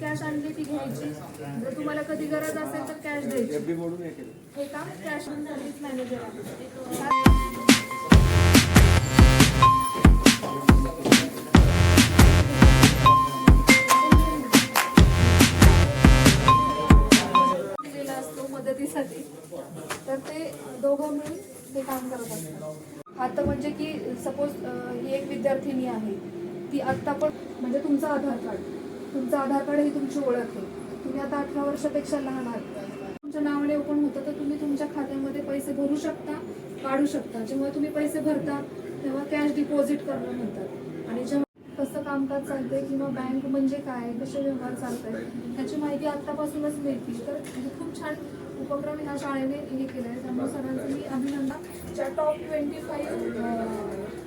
Cash आणली ती घ्यायची. जर तुम्हाला कधी गरज असेल तर कॅश द्यायची. हे काम कॅश सर्व्हिस मॅनेजर आहे. तर ते दोघं मिळून ते काम करत असतात. आता म्हणजे की सपोज ही एक विद्यार्थिनी आहे. ती आत्ता पण म्हणजे तुमचं आधार कार्ड. तुमचं आधार कार्ड ही तुमची ओळख आहे. तुम्ही आता अठरा वर्षापेक्षा लहान आहात. तुमच्या नावाने ओपन होतं तर तुम्ही तुमच्या खात्यामध्ये पैसे भरू शकता काढू शकता. जेव्हा तुम्ही पैसे भरता तेव्हा कॅश डिपॉझिट करणं म्हणतात. आणि जेव्हा कसं कामकाज चालतंय किंवा बँक म्हणजे काय कसे व्यवहार चालत आहे त्याची माहिती आत्तापासूनच मिळते. तर म्हणजे खूप छान उपक्रम ह्या शाळेने हे केला आहे त्यामुळे सरांचं मी अभिनंदन. ज्या top twenty five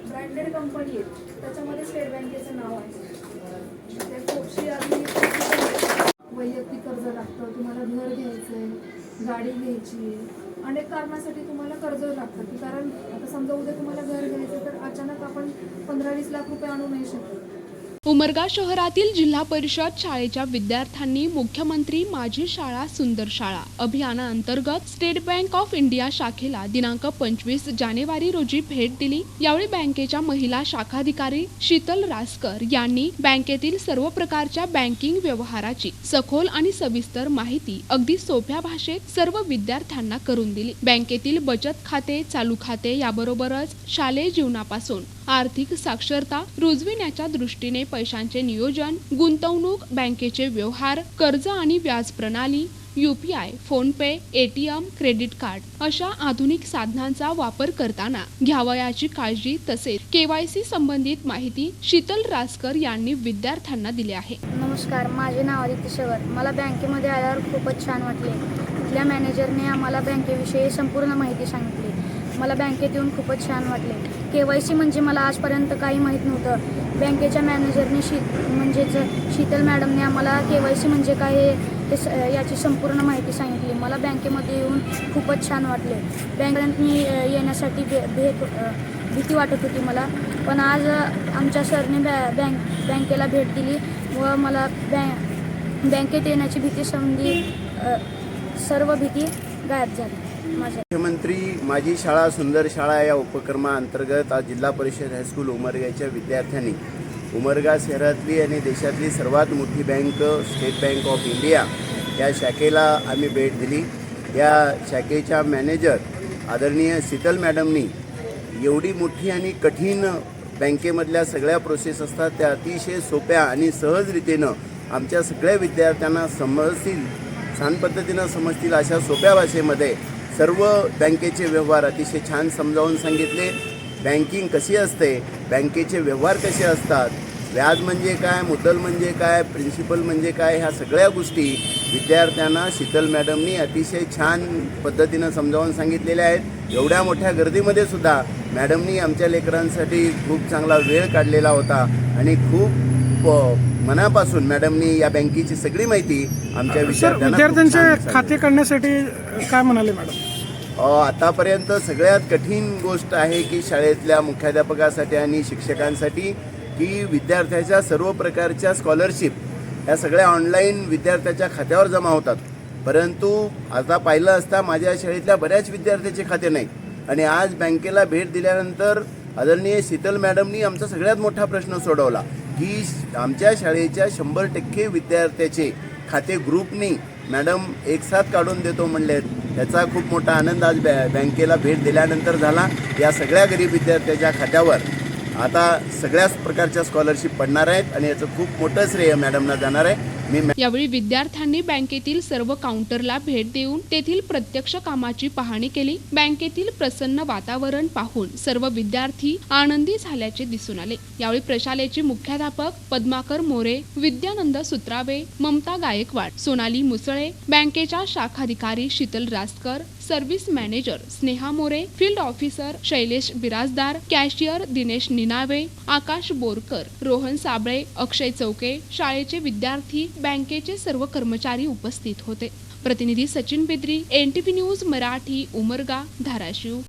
branded company आहेत त्याच्यामध्ये स्टेट बँक नाव आहे. ते खूपशी आधी वैयक्तिक कर्ज लागतं तुम्हाला घर घ्यायचं आहे गाडी घ्यायची आहे. अनेक कारणासाठी तुम्हाला कर्ज लागतं की कारण आता समजा उद्या तुम्हाला घर घ्यायचं तर अचानक आपण पंधरा वीस लाख रुपये आणू नाही शकत. उमरगा शहरातील जिल्हा परिषद शाळेच्या विद्यार्थ्यांनी मुख्यमंत्री माझी शाळा सुंदर शाळा अभियानाअंतर्गत स्टेट बँक ऑफ इंडिया शाखेला दिनांक पंचवीस जानेवारी रोजी भेट दिली. यावेळी बँकेच्या महिला शाखाधिकारी शीतल रासकर यांनी बँकेतील सर्व प्रकारच्या बँकिंग व्यवहाराची सखोल आणि सविस्तर माहिती अगदी सोप्या भाषेत सर्व विद्यार्थ्यांना करून दिली. बँकेतील बचत खाते चालू खाते याबरोबरच शालेय जीवनापासून आर्थिक साक्षरता रुजविण्याच्या दृष्टीने पैशांचे नियोजन गुंतवणूक बँकेचे व्यवहार कर्ज आणि व्याज प्रणाली UPI PhonePe ATM credit card अशा आधुनिक साधनांचा वापर करताना घ्यावयाची काळजी तसेच केवायसी संबंधित माहिती शीतल रासकर यांनी विद्यार्थ्यांना दिली आहे. नमस्कार माझे नाव आदित्य शेवर मला बँकेमध्ये आल्यावर खूपच छान वाटले. तिथल्या मॅनेजरने आम्हाला बँकेविषयी संपूर्ण माहिती सांगितली. मला बँकेत येऊन खूपच छान वाटले. के वाय सी म्हणजे मला आजपर्यंत काही माहीत नव्हतं. बँकेच्या मॅनेजरने शी म्हणजेच शीतल मॅडमने आम्हाला के वाय सी म्हणजे काय हे ते स याची संपूर्ण माहिती सांगितली. मला बँकेमध्ये येऊन खूपच छान वाटले. बँकेत मी येण्यासाठी भे भेट भीती वाटत होती मला. पण आज आमच्या सरने बॅ बँक बँकेला भेट दिली व मला बँकेत येण्याची भीती संधी सर्व भीती गायब झाली. मुख्यमंत्री माझी शाळा सुंदर शाळा या उपक्रमाअंतर्गत आज जिल्हा परिषद हायस्कूल उमरगाच्या विद्यार्थ्यांनी उमरगा शहरातली आणि देशातली सर्वात मोठी bank State Bank of India या शाखेला आम्ही भेट दिली. या शाखेच्या मॅनेजर आदरणीय शीतल मॅडमनी एवढी मोठी आणि कठीण बँकेमधल्या सगळ्या प्रोसेस असतात त्या अतिशय सोप्या आणि सहजरीतीनं आमच्या सगळ्या विद्यार्थ्यांना समजतील छान पद्धतीनं समजतील अशा सोप्या भाषेमध्ये सर्व बँकेचे व्यवहार अतिशय छान समजावून सांगितले. बँकिंग कशी असते? बँकेचे व्यवहार कसे असतात? व्याज म्हणजे काय? मुद्दल म्हणजे काय? प्रिन्सिपल म्हणजे काय? ह्या सगळ्या गोष्टी विद्यार्थ्यांना शीतल मॅडमनी अतिशय छान पद्धतीनं समजावून सांगितलेल्या आहेत. एवढ्या मोठ्या गर्दीमध्ये सुद्धा मॅडमनी आमच्या लेकरांसाठी खूप चांगला वेळ काढलेला होता आणि खूप मनापासून मॅडमनी या बँकेची सगळी माहिती आमच्या सर विद्यार्थ्यांना खूप विद्यार्थ्यांचे छान सांगितली. खाते काढण्यासाठी काय म्हणाले मॅडम? आतापर्यंत सगळ्यात कठीण गोष्ट आहे की शाळेतल्या मुख्याध्यापकासाठी आणि शिक्षकांसाठी की विद्यार्थ्याच्या सर्व प्रकारच्या स्कॉलरशिप या सगळ्या ऑनलाईन विद्यार्थ्याच्या खात्यावर जमा होतात. परंतु आता पाहिलं असता माझ्या शाळेतल्या बऱ्याच विद्यार्थ्याचे खाते नाही आणि आज बँकेला भेट दिल्यानंतर आदरणीय शीतल मॅडमनी आमचा सगळ्यात मोठा प्रश्न सोडवला की आमच्या शाळेच्या शंभर टक्के विद्यार्थ्याचे खाते ग्रुपनी मॅडम एक साथ काढून देतो म्हणलेत. याचा खूप मोठा आनंद आज बॅ बँकेला भेट दिल्यानंतर झाला या सगळ्या गरीब विद्यार्थ्याच्या खात्यावर. आता सगळ्याच प्रकारच्या स्कॉलरशिप पडणार आहेत आणि याचं खूप मोठं श्रेय मॅडमना जाणार आहे. यावेळी विद्यार्थ्यांनी बँकेतील सर्व काउंटरला भेट देऊन तेथील प्रत्यक्ष कामाची पाहणी केली. बँकेतील प्रसन्न वातावरण पाहून सर्व विद्यार्थी आनंदी झाल्याचे दिसून आले. यावेळी प्रशालेचे मुख्याध्यापक पद्माकर मोरे विद्यानंद सुत्रावे ममता गायकवाड सोनाली मुसळे बँकेच्या शाखाधिकारी Sheetal Raskar service manager Sneha More field officer Shailesh Birajdar cashier Dinesh Ninave Akash Borkar Rohan Sable Akshay Chauke शाळेचे विद्यार्थी बँकेचे सर्व कर्मचारी उपस्थित होते प्रतिनिधी सचिन बेद्री एनटीव्ही न्यूज मराठी उमरगा धाराशिव